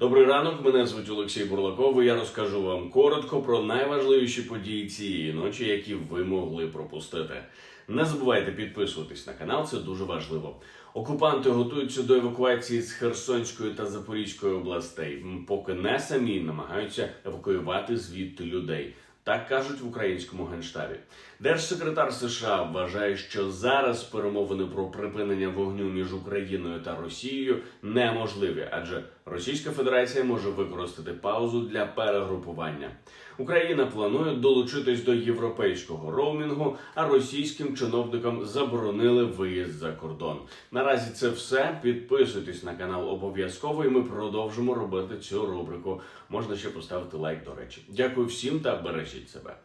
Добрий ранок, мене звуть Олексій Бурлаков. і Я розкажу вам коротко про найважливіші події цієї ночі, які ви могли пропустити. Не забувайте підписуватись на канал, це дуже важливо. Окупанти готуються до евакуації з Херсонської та Запорізької областей, поки не самі намагаються евакуювати звідти людей. Так кажуть в українському генштабі. Держсекретар США вважає, що зараз перемовини про припинення вогню між Україною та Росією неможливі, адже Російська Федерація може використати паузу для перегрупування. Україна планує долучитись до європейського роумінгу, а російським чиновникам заборонили виїзд за кордон. Наразі це все. Підписуйтесь на канал обов'язково, і ми продовжимо робити цю рубрику. Можна ще поставити лайк, до речі. Дякую всім та бережіть себе.